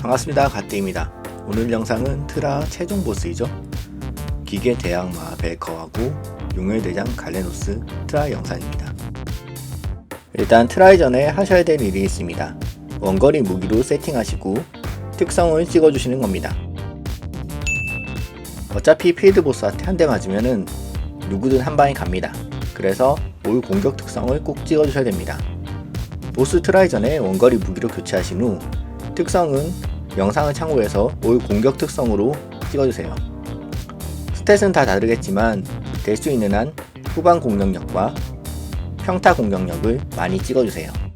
반갑습니다. 갓데입니다. 오늘 영상은 트라 최종 보스이죠. 기계 대항마 벨커하고 용혈 대장 갈레노스 트라 영상입니다. 일단 트라이 전에 하셔야 될 일이 있습니다. 원거리 무기로 세팅하시고 특성을 찍어주시는 겁니다. 어차피 필드 보스한테 한 대 맞으면은 누구든 한 방에 갑니다. 그래서 올 공격 특성을 꼭 찍어주셔야 됩니다 보스 트라이 전에 원거리 무기로 교체하신 후 특성은 영상을 참고해서 올 공격 특성으로 찍어주세요. 스탯은 다 다르겠지만 될 수 있는 한 후반 공격력과 평타 공격력을 많이 찍어주세요.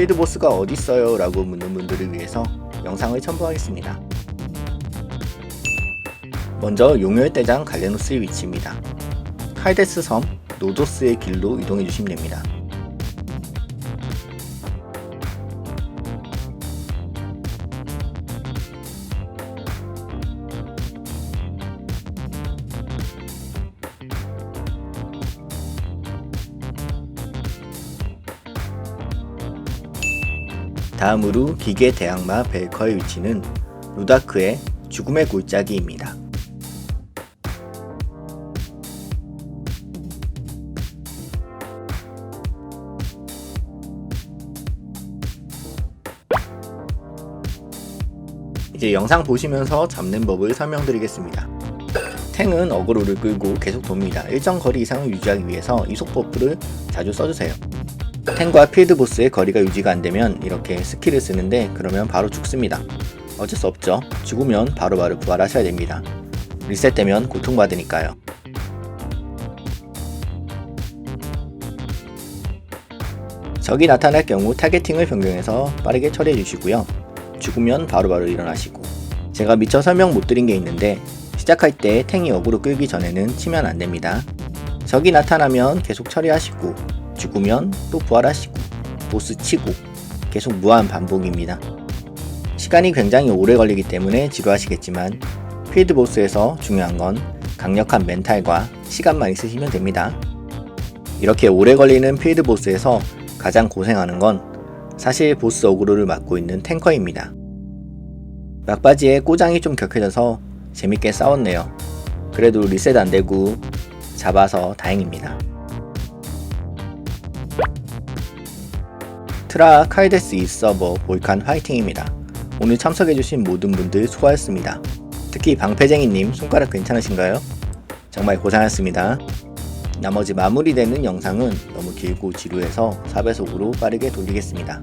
필드 보스가 어딨어요? 라고 묻는 분들을 위해서 영상을 첨부하겠습니다. 먼저 용혈대장 갈레노스의 위치입니다. 칼데스 섬 노도스의 길로 이동해 주시면 됩니다. 다음으로 기계 대항마 벨커의 위치는 루다크의 죽음의 골짜기입니다. 이제 영상 보시면서 잡는 법을 설명드리겠습니다. 탱은 어그로를 끌고 계속 돕니다. 일정 거리 이상을 유지하기 위해서 이속 버프를 자주 써주세요. 탱과 필드 보스의 거리가 유지가 안되면 이렇게 스킬을 쓰는데 그러면 바로 죽습니다. 어쩔 수 없죠. 죽으면 바로바로 부활하셔야 됩니다. 리셋되면 고통받으니까요. 적이 나타날 경우 타겟팅을 변경해서 빠르게 처리해 주시고요. 죽으면 바로바로 일어나시고 제가 미처 설명 못 드린 게 있는데 시작할 때 탱이 어그로 끌기 전에는 치면 안 됩니다. 적이 나타나면 계속 처리하시고 죽으면 또 부활하시고 보스 치고 계속 무한 반복입니다. 시간이 굉장히 오래 걸리기 때문에 지루하시겠지만 필드 보스에서 중요한 건 강력한 멘탈과 시간만 있으시면 됩니다. 이렇게 오래 걸리는 필드 보스에서 가장 고생하는 건 사실 보스 어그로를 맡고 있는 탱커입니다. 막바지에 꼬장이 좀 격해져서 재밌게 싸웠네요. 그래도 리셋 안 되고 잡아서 다행입니다. 트라 카이데스 2 서버 볼칸 화이팅입니다. 오늘 참석해주신 모든 분들 수고하셨습니다. 특히 방패쟁이님 손가락 괜찮으신가요? 정말 고생하셨습니다. 나머지 마무리되는 영상은 너무 길고 지루해서 4배속으로 빠르게 돌리겠습니다.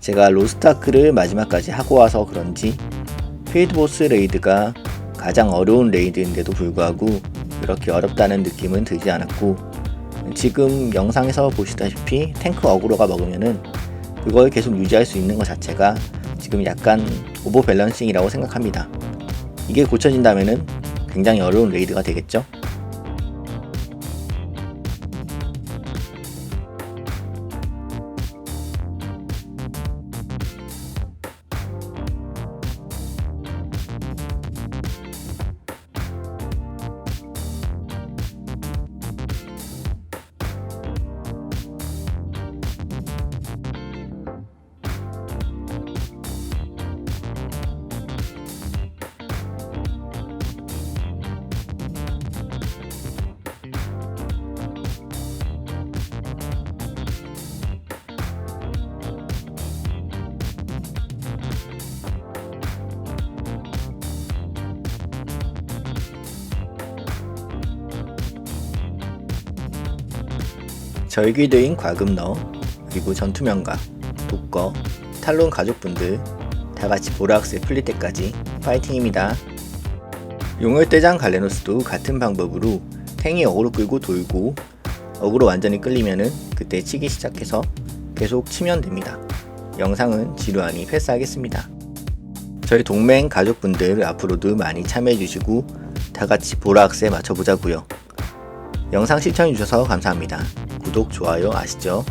제가 로스트아크를 마지막까지 하고 와서 그런지 필드보스 레이드가 가장 어려운 레이드인데도 불구하고 그렇게 어렵다는 느낌은 들지 않았고 지금 영상에서 보시다시피 탱크 어그로가 먹으면은 그걸 계속 유지할 수 있는 것 자체가 지금 약간 오버 밸런싱이라고 생각합니다. 이게 고쳐진다면은 굉장히 어려운 레이드가 되겠죠? 절기드인 과금너, 그리고 전투명가, 독거, 탈론 가족분들 다 같이 보라학스에 풀릴 때까지 파이팅입니다. 용혈대장 갈레노스도 같은 방법으로 탱이 어그로 끌고 돌고 어그로 완전히 끌리면은 그때 치기 시작해서 계속 치면 됩니다. 영상은 지루하니 패스하겠습니다. 저희 동맹 가족분들 앞으로도 많이 참여해주시고 다 같이 보라악세 맞춰보자고요. 영상 시청해주셔서 감사합니다. 구독, 좋아요 아시죠?